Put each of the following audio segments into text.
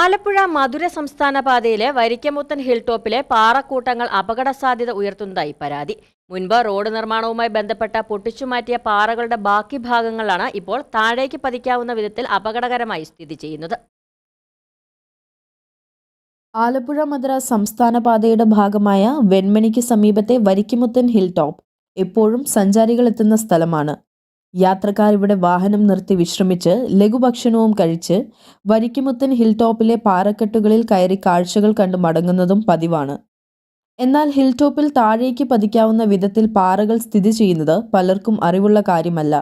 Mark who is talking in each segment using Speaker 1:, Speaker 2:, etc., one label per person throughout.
Speaker 1: ആലപ്പുഴ മധുര സംസ്ഥാന പാതയിലെ വരിക്കമുത്തൻ ഹിൽ ടോപ്പിലെ പാറക്കൂട്ടങ്ങൾ അപകട സാധ്യത ഉയർത്തുന്നതായി പരാതി. മുൻപ് റോഡ് നിർമ്മാണവുമായി ബന്ധപ്പെട്ട പൊട്ടിച്ചുമാറ്റിയ പാറകളുടെ ബാക്കി ഭാഗങ്ങളാണ് ഇപ്പോൾ താഴേക്ക് പതിക്കാവുന്ന വിധത്തിൽ അപകടകരമായി സ്ഥിതി ചെയ്യുന്നത്.
Speaker 2: ആലപ്പുഴ മധുര സംസ്ഥാന പാതയുടെ ഭാഗമായ വെൺമണിക്ക് സമീപത്തെ വരിക്കുമുത്തൻ ഹിൽ ടോപ്പ് എപ്പോഴും സഞ്ചാരികൾ എത്തുന്ന സ്ഥലമാണ്. യാത്രക്കാർ ഇവിടെ വാഹനം നിർത്തി വിശ്രമിച്ച് ലഘുഭക്ഷണവും കഴിച്ച് വരിക്കുമുത്തൻ ഹിൽ ടോപ്പിലെ പാറക്കെട്ടുകളിൽ കയറി കാഴ്ചകൾ കണ്ടു മടങ്ങുന്നതും പതിവാണ്. എന്നാൽ ഹിൽ ടോപ്പിൽ താഴേക്ക് പതിക്കാവുന്ന വിധത്തിൽ പാറകൾ സ്ഥിതി ചെയ്യുന്നത് പലർക്കും അറിവുള്ള കാര്യമല്ല.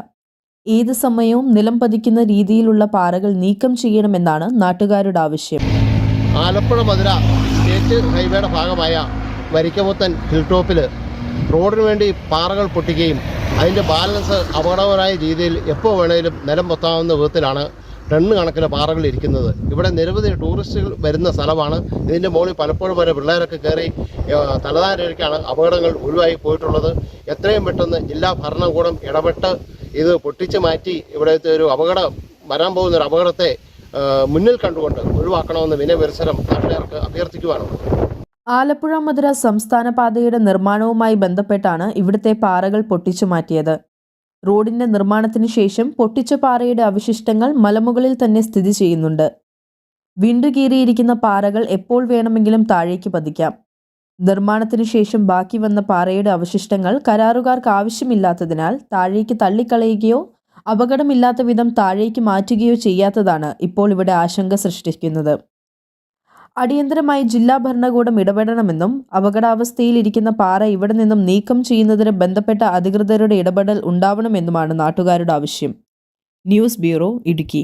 Speaker 2: ഏത് സമയവും നിലം പതിക്കുന്ന രീതിയിലുള്ള പാറകൾ നീക്കം ചെയ്യണമെന്നാണ് നാട്ടുകാരുടെ ആവശ്യം.
Speaker 3: ആലപ്പുഴ മധുര സ്റ്റേറ്റ് ഹൈവേയുടെ ഭാഗമായ വരിക്കമുത്തൻ ഹിൽ ടോപ്പിൽ റോഡിന് വേണ്ടി പാറകൾ പൊട്ടിക്കുകയും അതിന്റെ ബാലൻസ് അപകടകരമായ രീതിയിൽ എപ്പോൾ വേണേലും നിലം പൊത്താവുന്ന വിധത്തിലാണ് ടണ്ണ് കണക്കിന് പാറകൾ ഇരിക്കുന്നത്. ഇവിടെ നിരവധി ടൂറിസ്റ്റുകൾ വരുന്ന സ്ഥലമാണ്. ഇതിന്റെ മുകളിൽ പലപ്പോഴും വരെ പിള്ളേരൊക്കെ കയറി തലതാരക്കാണ് അപകടങ്ങൾ ഒഴിവായി പോയിട്ടുള്ളത്. എത്രയും പെട്ടെന്ന് ജില്ലാ ഭരണകൂടം ഇടപെട്ട് ഇത് പൊട്ടിച്ച് മാറ്റി ഇവിടുത്തെ ഒരു അപകടം വരാൻ പോകുന്ന ഒരു അപകടത്തെ മുന്നിൽ കണ്ടുകൊണ്ട് ഒഴിവാക്കണമെന്ന് വിനയപരിസരം നാട്ടുകാർക്ക് അഭ്യർത്ഥിക്കുവാണ്
Speaker 2: ആലപ്പുഴ മധുര സംസ്ഥാന പാതയുടെ നിർമ്മാണവുമായി ബന്ധപ്പെട്ടാണ് ഇവിടുത്തെ പാറകൾ പൊട്ടിച്ചു മാറ്റിയത്. റോഡിന്റെ നിർമ്മാണത്തിന് ശേഷം പൊട്ടിച്ച പാറയുടെ അവശിഷ്ടങ്ങൾ മലമുകളിൽ തന്നെ സ്ഥിതി ചെയ്യുന്നുണ്ട്. വിണ്ടുകീറിയിരിക്കുന്ന പാറകൾ എപ്പോൾ വേണമെങ്കിലും താഴേക്ക് പതിക്കാം. നിർമ്മാണത്തിന് ശേഷം ബാക്കി വന്ന പാറയുടെ അവശിഷ്ടങ്ങൾ കരാറുകാർക്ക് ആവശ്യമില്ലാത്തതിനാൽ താഴേക്ക് തള്ളിക്കളയുകയോ അപകടമില്ലാത്ത വിധം താഴേക്ക് മാറ്റുകയോ ചെയ്യാത്തതാണ് ഇപ്പോൾ ഇവിടെ ആശങ്ക സൃഷ്ടിക്കുന്നത്. അടിയന്തരമായി ജില്ലാ ഭരണകൂടം ഇടപെടണമെന്നും അപകടാവസ്ഥയിലിരിക്കുന്ന പാറ ഇവിടെ നിന്നും നീക്കം ചെയ്യുന്നതിന് ബന്ധപ്പെട്ട അധികൃതരുടെ ഇടപെടൽ ഉണ്ടാവണമെന്നുമാണ് നാട്ടുകാരുടെ ആവശ്യം. News bureau Idukki.